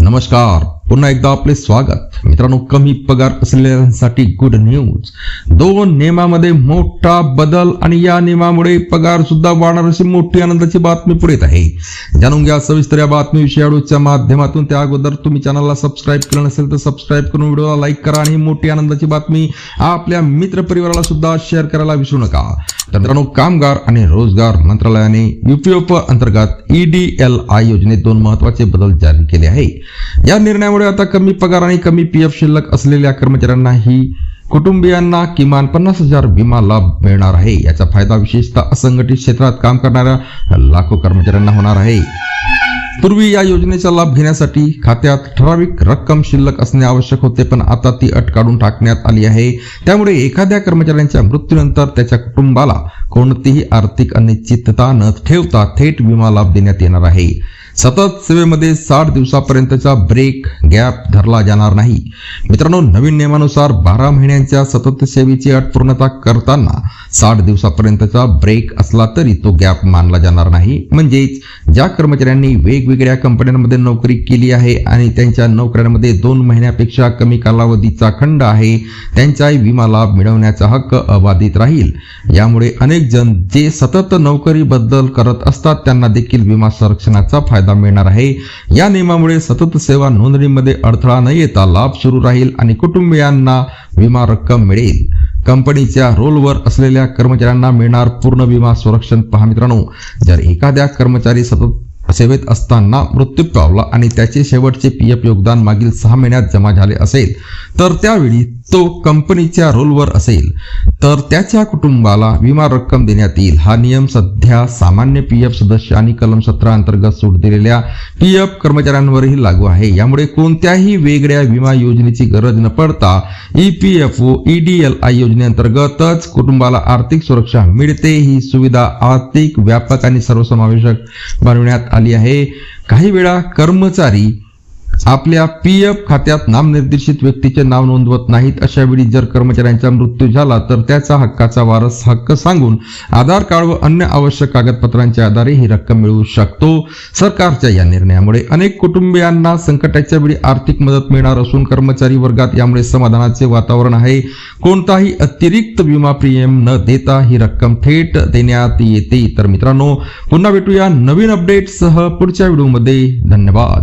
नमस्कार. पुन्हा एकदा आपले स्वागत. मित्रांनो कमी पगार असलेल्यांसाठी गुड न्यूज दोन नियमामध्ये मोठा बदल आणि या नियमामुळे पगार सुद्धा वाढणार अशी मोठी आनंदाची बातमी पुढे येत आहे. जाणून घ्या सविस्तर या बातमीविषयी विषयाडूच्या माध्यमातून. त्या अगोदर तुम्ही चॅनलला सबस्क्राईब केलं नसेल तर सबस्क्राईब करून व्हिडिओला लाईक करा आणि ही मोठी आनंदाची बातमी आपल्या मित्र परिवाराला सुद्धा शेअर करायला विसरू नका. मित्रांनो कामगार आणि रोजगार मंत्रालयाने युपीओप अंतर्गत ईडीएल आय योजनेत दोन महत्त्वाचे बदल जारी केले आहे या निर्णयामुळे आता कमी पगार आणि कमी पीएफ शिल्लक असलेल्या कर्मचाऱ्यांनाही कुटुंबियांना किमान पन्नास हजार विमा लाभ मिळणार आहे. याचा फायदा विशेषतः असंघटित क्षेत्रात काम करणाऱ्या लाखो कर्मचाऱ्यांना होणार आहे. पूर्वी या योजनेचा लाभ घेण्यासाठी खात्यात ठराविक रक्कम शिल्लक असणे आवश्यक होते पण आता ती अट काढून टाकण्यात आली आहे. त्यामुळे एखाद्या कर्मचाऱ्यांच्या मृत्यूनंतर त्याच्या कुटुंबाला कोणतीही आर्थिक अनिश्चितता न ठेवता थेट विमा लाभ देण्यात येणार आहे. सतत सेवेमध्ये साठ दिवसापर्यंतचा ब्रेक गॅप धरला जाणार नाही. मित्रांनो नवीन नियमानुसार बारा महिन्यांच्या सतत सेवेची अट पूर्णता करताना साठ दिवसापर्यंतचा ब्रेक असला तरी तो गॅप मानला जाणार नाही. म्हणजेच ज्या कर्मचाऱ्यांनी वेगवेगळ्या कंपन्यांमध्ये नोकरी केली आहे आणि त्यांच्या नोकऱ्यांमध्ये दोन महिन्यापेक्षा कमी कालावधीचा खंड आहे त्यांचाही विमा लाभ मिळवण्याचा हक्क अबाधित राहील. यामुळे अनेक जण जे सतत नोकरी बदल करत असतात त्यांना देखील विमा संरक्षणाचा फायदा मिळणार आहे. या नियमामुळे सतत सेवा नोंदणीमध्ये अडथळा न येता लाभ सुरू राहील आणि कुटुंबियांना विमा रक्कम मिळेल. कंपनीच्या रोलवर असलेल्या कर्मचाऱ्यांना मिळणार पूर्ण विमा संरक्षण पहा मित्रांनो. जर एखाद्या कर्मचारी सतत सेवेत असताना मृत्यू पावला आणि त्याचे शेवटचे पी एफ योगदान मागील सहा महिन्यात जमा झाले असेल तर त्यावेळी तो कंपनीच्या रोलवर असेल तर त्याच्या कुटुंबाला विमा रक्कम देण्यात येईल. हा नियम सध्या सामान्य पी एफ सदस्य आणि कलम सतरा अंतर्गत सूट दिलेल्या पी एफ कर्मचाऱ्यांवरही लागू आहे. यामुळे कोणत्याही वेगळ्या विमा योजनेची गरज न पडता E P F O EDL I योजनेअंतर्गतच कुटुंबाला आर्थिक सुरक्षा मिळते. ही सुविधा आर्थिक व्यापक आणि सर्वसमावेशक बनवण्यात आली आहे. काही वेळा कर्मचारी आपल्या पी एफ खात्यात नामनिर्देशित व्यक्तीचे नाव नोंदवत नाहीत अशा वेळी जर कर्मचाऱ्यांचा मृत्यू झाला तर त्याचा हक्काचा वारस हक्क सांगून आधार कार्ड व अन्य आवश्यक कागदपत्रांच्या आधारे ही रक्कम मिळवू शकतो. सरकारच्या या निर्णयामुळे अनेक कुटुंबियांना संकटाच्या वेळी आर्थिक मदत मिळणार असून कर्मचारी वर्गात यामुळे समाधानाचे वातावरण आहे. कोणताही अतिरिक्त विमा प्रीमियम न देता ही रक्कम थेट देण्यात येते. तर मित्रांनो पुन्हा भेटूया नवीन अपडेटसह पुढच्या व्हिडिओमध्ये. धन्यवाद.